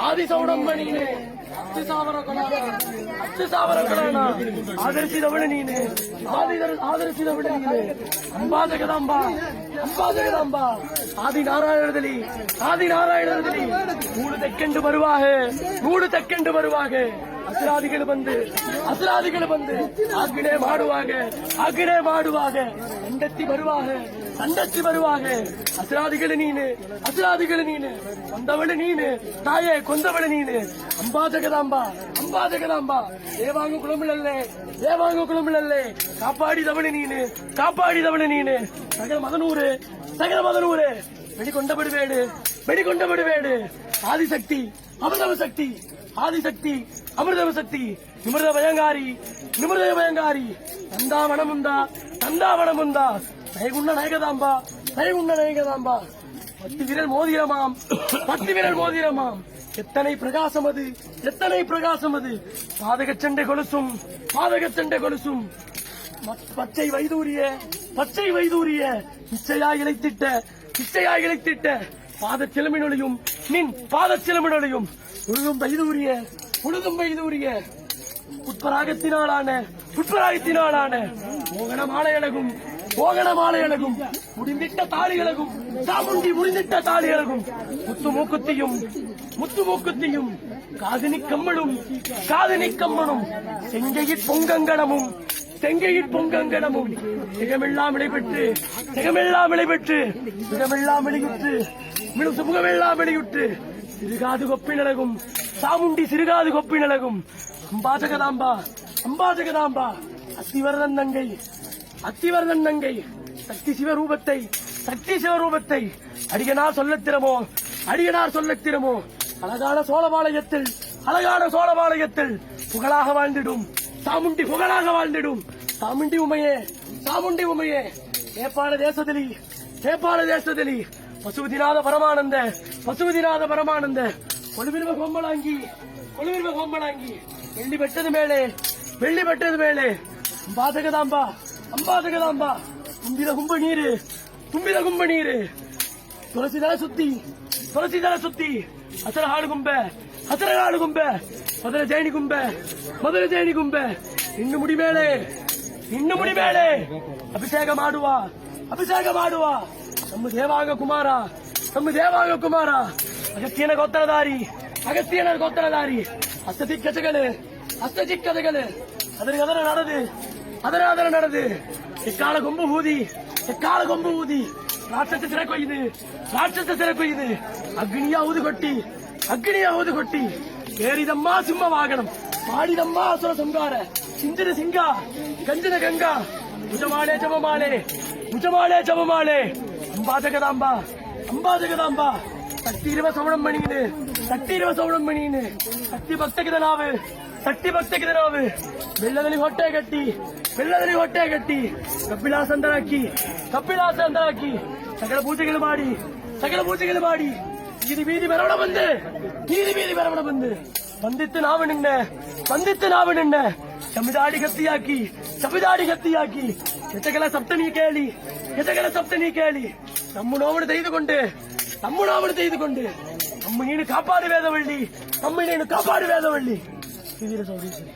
ಆದಿ ಸೌಡಮ್ಮ ನೀನೆ ಹತ್ತು ಸಾವಿರ ಕೊಡ ಹತ್ತು ಸಾವಿರ ಕೊಡೋಣ ಆಧರಿಸಿದವಳು ನೀನೆ ಆದಿ- ಆಧರಿಸಿದವಳು ನೀನೆ ಅಂಬಾ ಜಗದಾಂಬ ಅಂಬಾ ಜಗದಾಂಬ ಆದಿ ನಾರಾಯಣದಲ್ಲಿ ಆದಿ ನಾರಾಯಣದಲ್ಲಿ ಮೂಡು ತೆಕ್ಕೊಂಡು ಬರುವಾಗ ಮೂಡು ತೆಕ್ಕೊಂಡು ಬರುವಾಗ ಅಸರಾದಿಗಳು ಬಂದು ಅಸರಾದಿಗಳು ಬಂದು ಆಜ್ಞೆ ಮಾಡುವಾಗ ಆಜ್ಞೆ ಮಾಡುವಾಗ ಹೆಂಡತಿ ಬರುವಾಗ ಹೆಂಡತಿ ಬರುವಾಗ ಅಸರಾದಿಗಳು ನೀನು ಅಸರಾದಿಗಳು ನೀನು ಕೊಂದವಳು ನೀನು ತಾಯೇ ಕೊಂದವಳು ನೀನು ಅಂಬಾ ಜಗದಾಂಬ ಅಂಬಾ ಜಗದಾಂಬ ದೇವಾಂಗ ಕುಳಂಬಿಳಲ್ಲೇ ದೇವಾಂಗ ಕುಳಂಬಿಳಲ್ಲೇ ಕಾಪಾಡಿದವಳು ನೀನು ಕಾಪಾಡಿದವಳು ನೀನು ಸಗಲ ಮಗನೂರೇ ಸಗಲ ಮಗನೂರೇ ಬೆಡಿಕೊಂಡ ಬಿಡಬೇಡಿ ಬೆಡಿಕೊಂಡ ಬಿಡಬೇಡಿ ಆದಿಶಕ್ತಿ ஆதிசக்தி அமிர்தவ சக்தி நிமிர்த பயங்காரி நிமிர்த பயங்காரி நந்தா வனமுந்தா நந்தா வனமுந்தா நயகுண்ட நயகதாம்பா நயகுண்ட நயகதாம்பா. பத்து விரல் மோதிரமாம் பத்து விரல் மோதிரமாம். எத்தனை பிரகாசம் அது எத்தனை பிரகாசம் அது? பாதக சண்டை கொலுசும் பாதக சண்டை கொலுசும். பச்சை வைதூரிய பச்சை வைதூரிய. இச்சையா இழைத்திட்ட இச்சையா இழைத்திட்ட. பாத சிலமினொலியும் நின் பாத சிலமினொலியும் உழுதும் வைதூரிய உழுதும் வைதூரிய உட்பராகத்தினாலான உட்பராகத்தினாலான மோகன மாலையழகும் மோகன மாலையழகும் முடிந்திட்ட தாலியழகும் சாமுண்டி முடிந்திட்ட தாலியழகும் முத்து மூக்குத்தியும் முத்து மூக்குத்தியும் காதினி கம்மலும் காதினி கம்மனும் செங்கையிற் பொங்கங்கணமும் செங்கையிற் பொங்கங்கணமும் சிகமெல்லாம் விளைபெற்று சிகமெல்லாம் விளைபெற்று திகமெல்லாம் வெளியுற்று மிளு முகமெல்லாம் வெளியுற்று சிறுகாது கொப்பினழகும் சாமுண்டி சிறுகாது கொப்பி நலகும். அம்பாஜகதாம்பா அம்பாஜகதாம்பா அத்திவரதன் நங்கை அத்திவரதன் நங்கை சக்தி சிவரூபத்தை சக்தி சிவரூபத்தை. அடிகனார் சொல்லத்திரமோ அடிகனார் சொல்லத்திரமோ அழகான சோழபாளையத்தில் அழகான சோழபாளையத்தில் புகழாக வாழ்ந்திடும். சாமுண்டி புகழாக வாழ்ந்திடும். சாமுண்டி உமையே சாமுண்டி உமையே. நேபாள பசுபதிநாத பரமானந்த பசுபதிநாத பரமானந்த கொலுவிருவ கோம்பலாங்கி கொலுவிருவ கோம்பலாங்கி வெள்ளி பெட்டது மேலே வெள்ளி பெட்டது மேலே. அம்பாதகதாம்பா அம்பாதகதாம்பா கும்பித கும்ப நீரு கும்பித கும்ப நீரு துளசிதர சுத்தி துளசிதர சுத்தி அசர ஆடு கும்ப அசர ஆடு கும்ப மதுர ஜெயனி கும்ப மதுர ஜெயனி கும்ப. இன்னு முடி மேலே இன்னு முடி மேலே. அபிஷேகம் ஆடுவா அபிஷேகம் ஆடுவா. ನಮ್ಮ ದೇವಾಂಗ ಕುಮಾರ ನಮ್ಮ ದೇವಾಂಗ ಕುಮಾರ ಅಗತ್ಯನ ಗೋತ್ರಧಾರಿ ಅಗತ್ಯನ ಗೋತ್ರಧಾರಿ ಹಸ್ತ ದಿಕ್ಕಜಗಳು ಹಸ್ತ ದಿಕ್ಕಜಗಳು ಅದರಿಗೆ ಅದರ ನಡೆದು ಅದರ ಅದರ ನಡೆದು எக்கால கொம்பு ஊதி எக்கால கொம்பு ஊதி ராட்சச சிறை கொய்யுது ராட்சச சிறை கொய்யுது அக்னியா ஊது கொட்டி அக்னியா ஊது கொட்டி ஏறிதம்மா சிம்ம வாகனம் பாடிதம்மா அசுர சங்கார சிந்திர சிங்கா கஞ்சன கங்கா ಭುಜಮಾಳೆ ಜಪಮಾಲೆ ಭುಜಮಾಳೆ ಜಪಮಾಲೆ ಅಂಬಾ ಜಗದಾಂಬ ಅಂಬಾ ಜಗದಾಂಬ சக்தி இருவ சவணம் மணின்னு சக்தி இருவ சவணம் மணின்னு சக்தி ಭಕ್ತಗಿದ ನಾವು ಶಕ್ತಿ ಭಕ್ತಗಿದ ನಾವು ಬೆಳ್ಳದಲ್ಲಿ ಹೊಟ್ಟೆ ಗಟ್ಟಿ ಬೆಳ್ಳದಲ್ಲಿ ಹೊಟ್ಟೆ ಗಟ್ಟಿ ಕಪಿಲಾಸ ಅಂತ ಹಾಕಿ ಕಪಿಲಾಸ ಅಂತ ಹಾಕಿ ಸಕಲ ಪೂಜೆಗಳು ಮಾಡಿ ಸಕಲ ಪೂಜೆಗಳು ಮಾಡಿ ಬೀದಿ ಬೀದಿ ಮೆರವಣ ಬಂದೆ ಬೀದಿ ಬೀದಿ ಮೆರವಣ ಬಂದೆ ಬಂದಿತ್ತು ನಾವು ನಿನ್ನೆ ಬಂದಿತ್ತು ನಾವು ನಿನ್ನೆ ಚಮಿದಾಡಿ ಗತ್ತಿಯಾಕಿ ಚಮಿದಾಡಿ ಗತ್ತಿಯಾಕಿ ಎಟಗಳ ಸಪ್ತಮಿ ಕೇಳಿ ಎಟಗಳ ಸಪ್ತಮಿ ಕೇಳಿ நம்முனோடு செய்து கொண்டு நம்முனோடு செய்து கொண்டு நம்ம நீனு காப்பாடு வேதவள்ளி நம்ம நீனு காப்பாடு వేదవల్లి సుధీర సౌదీశ్వరి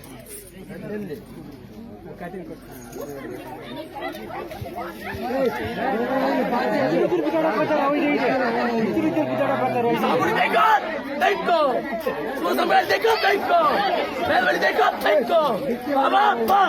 బాబా